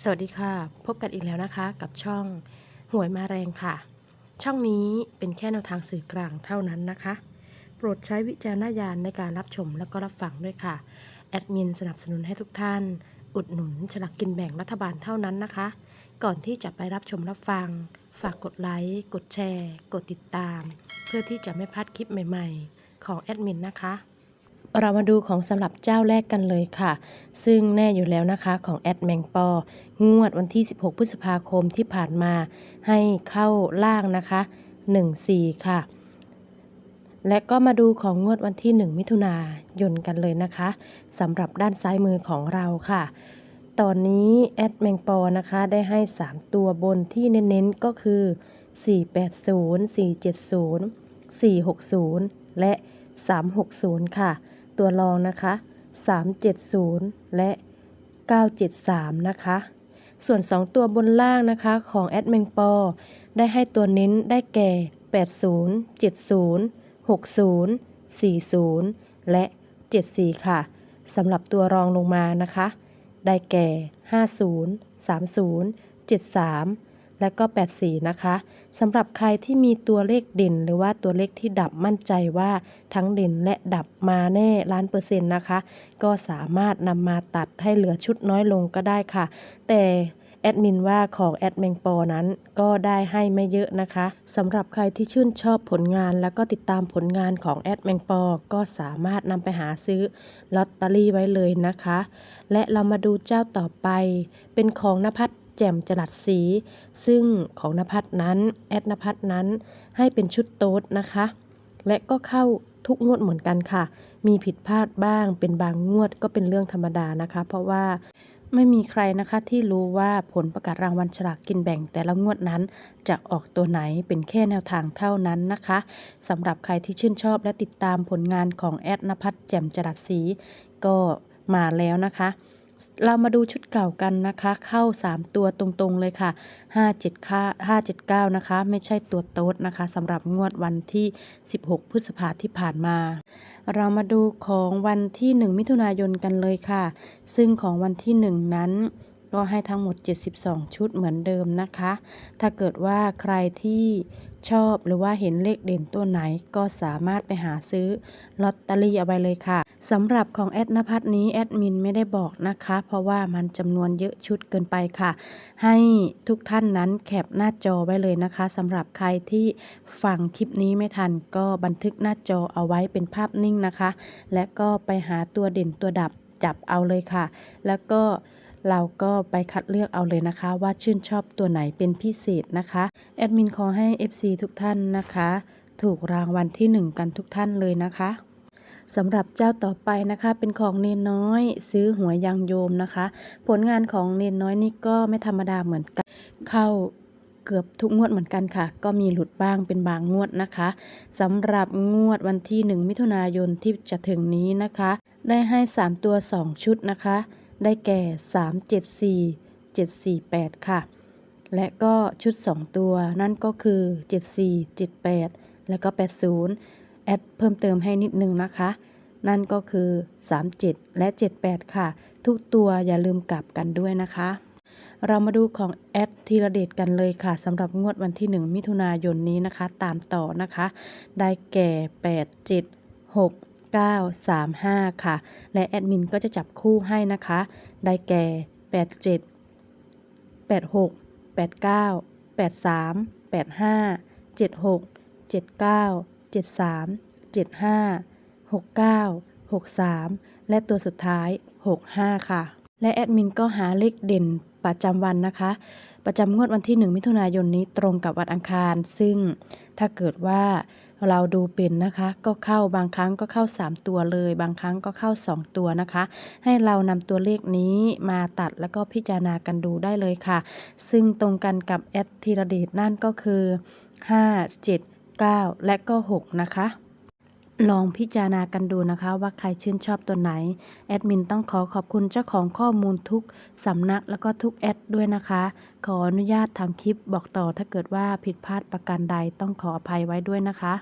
สวัสดีค่ะ พบกันอีกแล้วนะคะ กับช่องหวยมาแรงค่ะ ช่องนี้เป็นแค่แนวทางสื่อกลางเท่านั้นนะคะ โปรดใช้วิจารณญาณในการรับชมแล้วก็รับฟังด้วยค่ะ แอดมินสนับสนุนให้ทุกท่าน อุดหนุนฉลากกินแบ่งรัฐบาลเท่านั้นนะคะ ก่อนที่จะไปรับชมรับฟัง ฝากกดไลค์กดแชร์ กดติดตาม เพื่อที่จะไม่พลาดคลิปใหม่ ๆ ของแอดมินนะคะ เรามาดูของสำหรับเจ้าแรกกันเลยค่ะ ซึ่งแน่อยู่แล้วนะคะของแอดแมงปอ งวดวันที่ 16 พฤษภาคมที่ผ่านมา ให้เข้าล่างนะคะ 14 ค่ะ และก็มาดูของงวดวันที่ 1 มิถุนายนกันเลยนะคะสำหรับด้านซ้ายมือของเราค่ะ ตอนนี้แอดแมงปอนะคะได้ให้ 3 ตัวบนที่เน้นๆก็คือ 480 470 460 และ360 ค่ะ ตัวรองนะคะ 370 และ 973 นะคะ ส่วน 2 ตัวบนล่างนะคะของแอดแมงปอได้ให้ตัวเน้นได้แก่ 80 70 60 40 และ 74 ค่ะสำหรับตัวรองลงมานะคะ ได้แก่ 50 30 73 และก็ 84 นะคะสำหรับใครที่มีตัวเลขเด่น หรือว่าตัวเลขที่ดับมั่นใจว่าทั้งเด่นและดับมาแน่ล้านเปอร์เซ็นต์นะคะ ก็สามารถนำมาตัดให้เหลือชุดน้อยลงก็ได้ค่ะ แต่แอดมินว่าของแอดแมงปอนั้นก็ได้ให้ไม่เยอะนะคะสำหรับใครที่ชื่นชอบผลงาน แล้วก็ติดตามผลงานของแอดแมงปอก็สามารถนำไปหาซื้อลอตเตอรี่ไว้เลยนะคะ และเรามาดูเจ้าต่อไป เป็นของนภัส แจ่มจรัสสี ซึ่งของนภัสนั้น แอดนภัสนั้นให้เป็นชุดโต๊ดนะคะ และก็เข้าทุกงวดเหมือนกันค่ะ มีผิดพลาดบ้างเป็นบางงวดก็เป็นเรื่องธรรมดานะคะ เพราะว่าไม่มีใครนะคะที่รู้ว่าผลประกาศรางวัลฉลากกินแบ่งแต่ละงวดนั้น จะออกตัวไหนเป็นแค่แนวทางเท่านั้นนะคะสำหรับใครที่ชื่นชอบและติดตามผลงานของแอดนภัสแจ่มจรัสสีก็มาแล้วนะคะ เรามาดูชุดเก่ากันนะคะ เข้า 3 ตัวตรงๆเลยค่ะ 57ค่า579 นะคะ ไม่ใช่ตัวโต๊ดนะคะสำหรับงวดวันที่ 16 พฤษภาที่ผ่านมา เรามาดูของวันที่ 1 มิถุนายนกันเลยค่ะ ซึ่งของวันที่ 1 นั้นก็ให้ทั้งหมด 72 ชุดเหมือนเดิมนะคะ ถ้าเกิดว่าใครที่ ชอบหรือว่าเห็นเลขเด่นตัวไหนก็สามารถไปหาซื้อลอตเตอรี่เอาไปเลยค่ะสำหรับของแอดนภัทนี้แอดมินไม่ได้บอกนะคะ เพราะว่ามันจำนวนเยอะชุดเกินไปค่ะ ให้ทุกท่านนั้นแคปหน้าจอไว้เลยนะคะสำหรับใครที่ฟังคลิปนี้ไม่ทันก็บันทึกหน้าจอเอาไว้เป็นภาพนิ่งนะคะ และก็ไปหาตัวเด่นตัวดับจับเอาเลยค่ะ แล้วก็ เราก็ไปคัดเลือกเอาเลยนะคะ ว่าชื่นชอบตัวไหนเป็นพิเศษนะคะ แอดมินขอให้ FC ทุกท่านนะคะ ถูกรางวัลที่ 1 กันทุกท่านเลยนะคะสำหรับเจ้าต่อไปนะคะ เป็นของเนนน้อย ซื้อหัวยยางโยมนะคะ ผลงานของเนนน้อยนี่ก็ไม่ธรรมดาเหมือนกัน เข้าเกือบทุกงวดเหมือนกันค่ะ ก็มีหลุดบ้างเป็นบางงวดนะคะสำหรับงวดวันที่ 1 มิถุนายนที่จะถึงนี้นะคะ ได้ให้ 3 ตัว 2 ชุดนะคะ ได้แก่ 374 748 ค่ะ และก็ชุด 2 ตัวนั่นก็คือ 74 78 แล้วก็ 80 แอดเพิ่มเติมให้นิดนึงนะคะ นั่นก็คือ 37 และ 78 ค่ะ ทุกตัวอย่าลืมกลับกันด้วยนะคะ เรามาดูของแอดธีระเดชกันเลยค่ะสำหรับงวดวันที่ 1 มิถุนายนนี้นะคะ ตามต่อนะคะ ได้แก่ 8 7 6 9 3 5 ค่ะ และแอดมินก็จะจับคู่ให้นะคะ ได้แก่ 8 7 8 6 8 9 8 3 8 5 7 6 7 9 7 3 7 5 6 9 6 3 และตัวสุดท้าย 6 5 ค่ะ และแอดมินก็หาเลขเด่นประจำวันนะคะ ประจำงวดวันที่ 1 มิถุนายนนี้ตรงกับวันอังคาร ซึ่งถ้าเกิดว่า เราดูเป็นนะคะ ก็เข้าบางครั้งก็เข้า 3 ตัวเลย บางครั้งก็เข้า 2 ตัวนะคะ ให้เรานำตัวเลขนี้มาตัดแล้วก็พิจารณากันดูได้เลยค่ะ ซึ่งตรงกันกับแอดธีรเดชนั่นก็คือ 5 7 9 และก็ 6 นะคะลองพิจารณากันดูนะคะว่าใครชื่นชอบตัวไหน แอดมินต้องขอขอบคุณเจ้าของข้อมูลทุกสำนักแล้วก็ทุกแอดด้วยนะคะ ขออนุญาตทำคลิปบอกต่อถ้าเกิดว่าผิดพลาดประการใดต้องขออภัยไว้ด้วยนะคะ